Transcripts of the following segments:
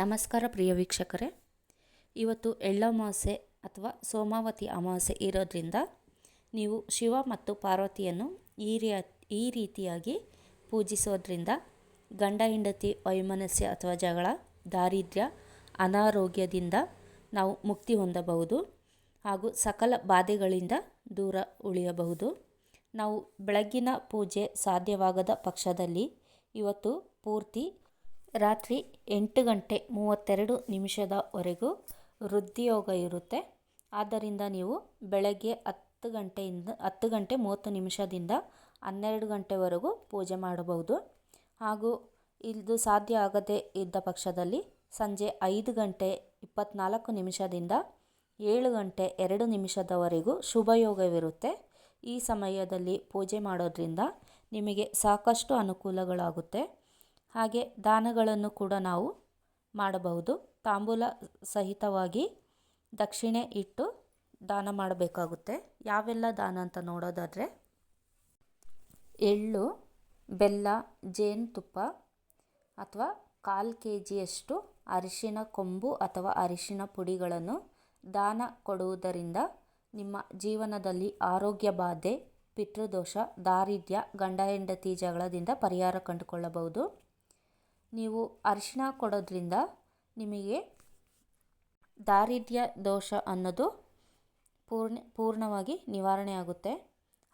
ನಮಸ್ಕಾರ ಪ್ರಿಯ ವೀಕ್ಷಕರೇ. ಇವತ್ತು ಎಳ್ಳಮಾಸೆ ಅಥವಾ ಸೋಮಾವತಿ ಅಮಾವಾಸ್ಯೆ ಇರೋದ್ರಿಂದ ನೀವು ಶಿವ ಮತ್ತು ಪಾರ್ವತಿಯನ್ನು ಈ ರೀ, ಈ ರೀತಿಯಾಗಿ ಪೂಜಿಸೋದ್ರಿಂದ ಗಂಡ, ಹೆಂಡತಿ, ವೈಮನಸ್ಯ ಅಥವಾ ಜಗಳ, ದಾರಿದ್ರ್ಯ, ಅನಾರೋಗ್ಯದಿಂದ ನಾವು ಮುಕ್ತಿ ಹೊಂದಬಹುದು ಹಾಗೂ ಸಕಲ ಬಾಧೆಗಳಿಂದ ದೂರ ಉಳಿಯಬಹುದು. ನಾವು ಬೆಳಗ್ಗಿನ ಪೂಜೆ ಸಾಧ್ಯವಾಗದ ಪಕ್ಷದಲ್ಲಿ ಇವತ್ತು ಪೂರ್ತಿ ರಾತ್ರಿ ಎಂಟು ಗಂಟೆ ಮೂವತ್ತೆರಡು ನಿಮಿಷದವರೆಗೂ ವೃದ್ಧಿಯೋಗ ಇರುತ್ತೆ. ಆದ್ದರಿಂದ ನೀವು ಬೆಳಗ್ಗೆ ಹತ್ತು ಗಂಟೆಯಿಂದ ಹತ್ತು ಗಂಟೆ ಮೂವತ್ತು ನಿಮಿಷದಿಂದ ಹನ್ನೆರಡು ಗಂಟೆವರೆಗೂ ಪೂಜೆ ಮಾಡಬಹುದು. ಹಾಗೂ ಇದು ಸಾಧ್ಯ ಆಗದೇ ಇದ್ದ ಪಕ್ಷದಲ್ಲಿ ಸಂಜೆ ಐದು ಗಂಟೆ ಇಪ್ಪತ್ತ್ನಾಲ್ಕು ನಿಮಿಷದಿಂದ ಏಳು ಗಂಟೆ ಎರಡು ನಿಮಿಷದವರೆಗೂ ಶುಭಯೋಗವಿರುತ್ತೆ ಈ ಸಮಯದಲ್ಲಿ ಪೂಜೆ ಮಾಡೋದ್ರಿಂದ ನಿಮಗೆ ಸಾಕಷ್ಟು ಅನುಕೂಲಗಳಾಗುತ್ತೆ. ಹಾಗೆ ದಾನಗಳನ್ನು ಕೂಡ ನಾವು ಮಾಡಬಹುದು. ತಾಂಬೂಲ ಸಹಿತವಾಗಿ ದಕ್ಷಿಣೆ ಇಟ್ಟು ದಾನ ಮಾಡಬೇಕಾಗುತ್ತೆ. ಯಾವೆಲ್ಲ ದಾನ ಅಂತ ನೋಡೋದಾದರೆ, ಎಳ್ಳು, ಬೆಲ್ಲ, ಜೇನುತುಪ್ಪ ಅಥವಾ ಕಾಲು ಕೆ ಜಿಯಷ್ಟು ಅರಿಶಿನ ಕೊಂಬು ಅಥವಾ ಅರಿಶಿನ ಪುಡಿಗಳನ್ನು ದಾನ ಕೊಡುವುದರಿಂದ ನಿಮ್ಮ ಜೀವನದಲ್ಲಿ ಆರೋಗ್ಯ ಬಾಧೆ, ಪಿತೃದೋಷ, ದಾರಿದ್ರ್ಯ, ಗಂಡ ಹೆಂಡತಿ ಜಗಳದಿಂದ ಪರಿಹಾರ ಕಂಡುಕೊಳ್ಳಬಹುದು. ನೀವು ಅರಿಶಿನ ಕೊಡೋದ್ರಿಂದ ನಿಮಗೆ ದಾರಿದ್ರ್ಯ ದೋಷ ಅನ್ನೋದು ಪೂರ್ಣ, ಪೂರ್ಣವಾಗಿ ನಿವಾರಣೆ ಆಗುತ್ತೆ.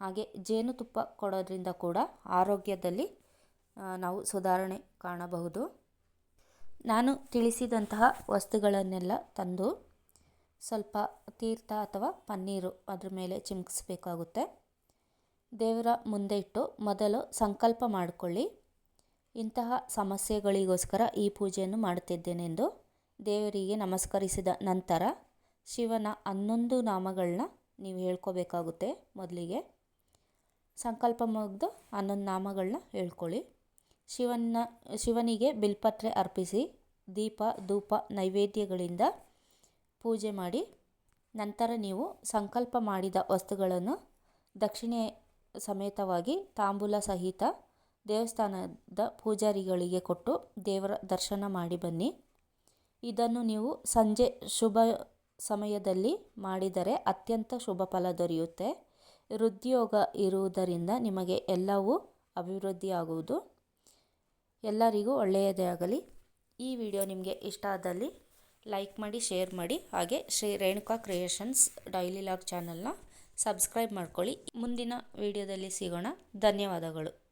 ಹಾಗೆ ಜೇನುತುಪ್ಪ ಕೊಡೋದ್ರಿಂದ ಕೂಡ ಆರೋಗ್ಯದಲ್ಲಿ ನಾವು ಸುಧಾರಣೆ ಕಾಣಬಹುದು. ನಾನು ತಿಳಿಸಿದಂತಹ ವಸ್ತುಗಳನ್ನೆಲ್ಲ ತಂದು ಸ್ವಲ್ಪ ತೀರ್ಥ ಅಥವಾ ಪನ್ನೀರು ಅದ್ರ ಮೇಲೆ ಚಿಮುಕಿಸ್ಬೇಕಾಗುತ್ತೆ. ದೇವರ ಮುಂದೆ ಇಟ್ಟು ಮೊದಲು ಸಂಕಲ್ಪ ಮಾಡಿಕೊಳ್ಳಿ. ಇಂತಹ ಸಮಸ್ಯೆಗಳಿಗೋಸ್ಕರ ಈ ಪೂಜೆಯನ್ನು ಮಾಡುತ್ತಿದ್ದೇನೆಂದು ದೇವರಿಗೆ ನಮಸ್ಕರಿಸಿದ ನಂತರ ಶಿವನ ಹನ್ನೊಂದು ನಾಮಗಳನ್ನ ನೀವು ಹೇಳ್ಕೋಬೇಕಾಗುತ್ತೆ ಮೊದಲಿಗೆ. ಸಂಕಲ್ಪ ಮುಗ್ದು ಹನ್ನೊಂದು ನಾಮಗಳನ್ನ ಹೇಳ್ಕೊಳ್ಳಿ. ಶಿವನ ಶಿವನಿಗೆ ಬಿಲ್ಪತ್ರೆ ಅರ್ಪಿಸಿ ದೀಪ, ಧೂಪ, ನೈವೇದ್ಯಗಳಿಂದ ಪೂಜೆ ಮಾಡಿ ನಂತರ ನೀವು ಸಂಕಲ್ಪ ಮಾಡಿದ ವಸ್ತುಗಳನ್ನು ದಕ್ಷಿಣೆ ಸಮೇತವಾಗಿ ತಾಂಬೂಲ ಸಹಿತ ದೇವಸ್ಥಾನದ ಪೂಜಾರಿಗಳಿಗೆ ಕೊಟ್ಟು ದೇವರ ದರ್ಶನ ಮಾಡಿ ಬನ್ನಿ. ಇದನ್ನು ನೀವು ಸಂಜೆ ಶುಭ ಸಮಯದಲ್ಲಿ ಮಾಡಿದರೆ ಅತ್ಯಂತ ಶುಭ ಫಲ ದೊರೆಯುತ್ತೆ. ಹೃದ್ಯೋಗ ಇರುವುದರಿಂದ ನಿಮಗೆ ಎಲ್ಲವೂ ಅಭಿವೃದ್ಧಿಯಾಗುವುದು. ಎಲ್ಲರಿಗೂ ಒಳ್ಳೆಯದೇ ಆಗಲಿ. ಈ ವಿಡಿಯೋ ನಿಮಗೆ ಇಷ್ಟ ಆದಲ್ಲಿ ಲೈಕ್ ಮಾಡಿ, ಶೇರ್ ಮಾಡಿ. ಹಾಗೆ Shri Renuka creations daily vlog ಚಾನಲ್ನ ಸಬ್ಸ್ಕ್ರೈಬ್ ಮಾಡ್ಕೊಳ್ಳಿ. ಮುಂದಿನ ವಿಡಿಯೋದಲ್ಲಿ ಸಿಗೋಣ. ಧನ್ಯವಾದಗಳು.